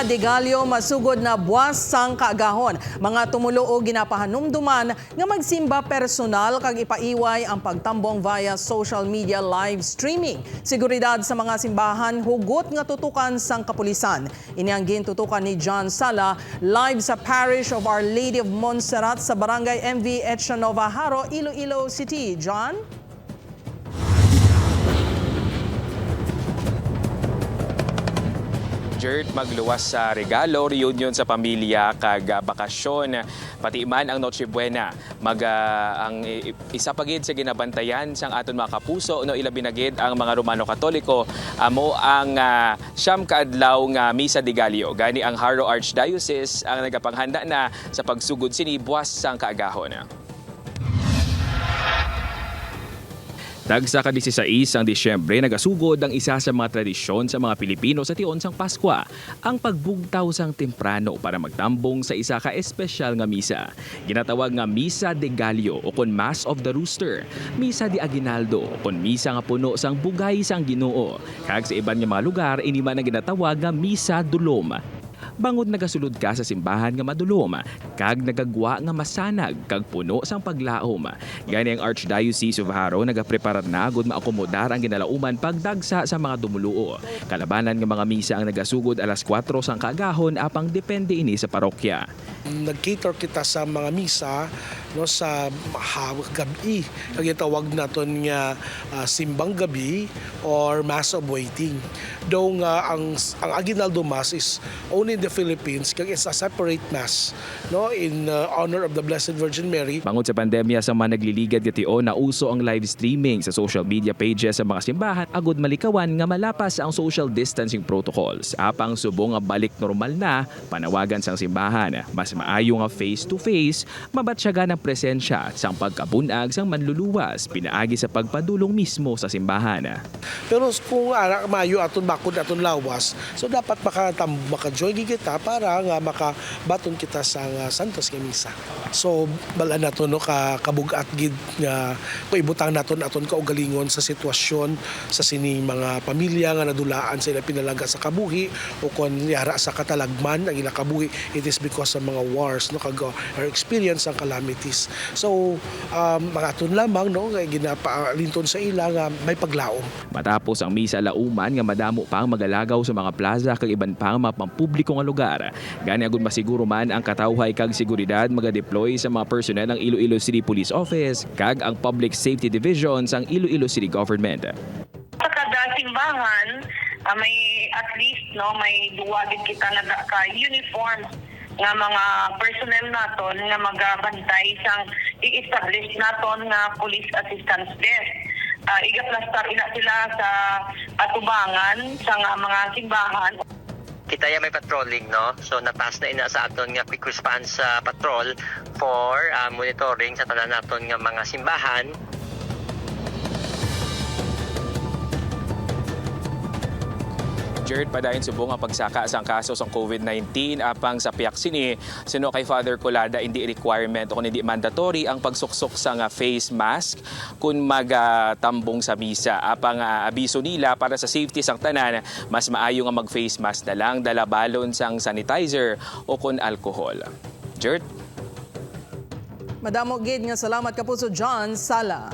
Gallo masugod na buwas sang kaagahon. Mga tumulo o ginapahanumduman nga magsimba personal kag ipaiway ang pagtambong via social media live streaming. Seguridad sa mga simbahan hugot nga tutukan sang kapulisan. Ini ang gintutukan ni John Sala live sa Parish of Our Lady of Montserrat sa Barangay MV Echanova Haro, Iloilo City. John? Jert magluwas sa regalo, reunion sa pamilya kag bakasyon pati man ang Noche Buena mag ah, ang isa pagid sa ginabantayan sang aton mga kapuso no ilabi na ang mga Romano Katoliko. Amo ang ah, siyam kaadlaw nga Misa de Gallo gani ang Haro Archdiocese ang nagapanghanda na sa pagsugod sini buwas sang kaagahon. Dagsa ka 16 ang Disyembre, nagasugod ang isa sa mga tradisyon sa mga Pilipino sa tiyon sang Pasko, ang pagbugtaw sang temprano para magtambong sa isa ka espesyal nga misa. Ginatawag nga Misa de Gallo o kon Mass of the Rooster, Misa de Aguinaldo o kon Misa nga puno sang bugay sang Ginoo. Kag sa iban nga mga lugar, ini man ang ginatawag nga Misa Dulom bangod nagasulod ka sa simbahan nga madulom kag nagagwa nga masanag kag puno sang paglaom. Gani ang Archdiocese of Haro nagapreparar na gud maakomodar ang ginalauman pagdagsa sa mga dumuluo. Kalabanan nga mga misa ang nagasugod alas 4 sang kaagahon apang depende ini sa parokya nag-cater kita sa mga misa no sa mahawag gabi kag tawag naton nga ah, simbang gabi or mass of waiting though nga ang ang Aguinaldo Mass is only in the Philippines kag it's a separate mass no in uh, honor of the Blessed Virgin Mary Bangod sa pandemya sa mga nagliligad gatiyo na uso ang live streaming sa social media pages sa mga simbahan agud malikawan nga malapas ang social distancing protocols. Apang subong nga balik normal na panawagan sang simbahan. Mas maayo nga face to face mabatsyagan ang presensya sang pagkabunag sang manluluwas pinaagi sa pagpadulong mismo sa simbahan. Pero kung ara mayo aton bakod aton lawas, so dapat makatam maka-join kita para nga makabaton kita sa nga santos nga misa. So bala nato no ka kabugat gid nga paibutang naton aton kaugalingon sa sitwasyon sa sining mga pamilya nga nadulaan sa ila pinalaga sa kabuhi o kon yara sa katalagman ang ila kabuhi it is because sa mga wars no kag or experience ang calamities. So um, mga aton lamang no nga ginapalinton sa ila nga may paglaom. Matapos ang misa lauman nga madamo pang magalagaw sa mga plaza kag iban pang mga pampubliko nga lugar. Gani agud masiguro man ang katawhay kag seguridad maga-deploy sa mga personnel ng Iloilo City Police Office kag ang Public Safety Division sang Iloilo City Government. sa kada simbahan ah, may at least no may duwa din kita na ka uniform nga mga personnel naton nga magabantay sang i-establish naton nga police assistance desk. Uh, igaplastar ina sila sa atubangan sa mga simbahan kita ya may patrolling no? So natas na ina sa aton nga quick response sa patrol for uh, monitoring sa tanan naton nga mga simbahan Jared padayon subong ang pagsaka sang kaso sa COVID-19 apang sa piyak sini sino kay Father Colada hindi requirement o hindi mandatory ang pagsuksok sa nga face mask kung magatambong sa misa apang ah, abiso nila para sa safety sang tanan mas maayo nga mag face mask na lang dala balon sang sanitizer o kun alcohol. Jared Madamo gid nga salamat kapuso John Sala.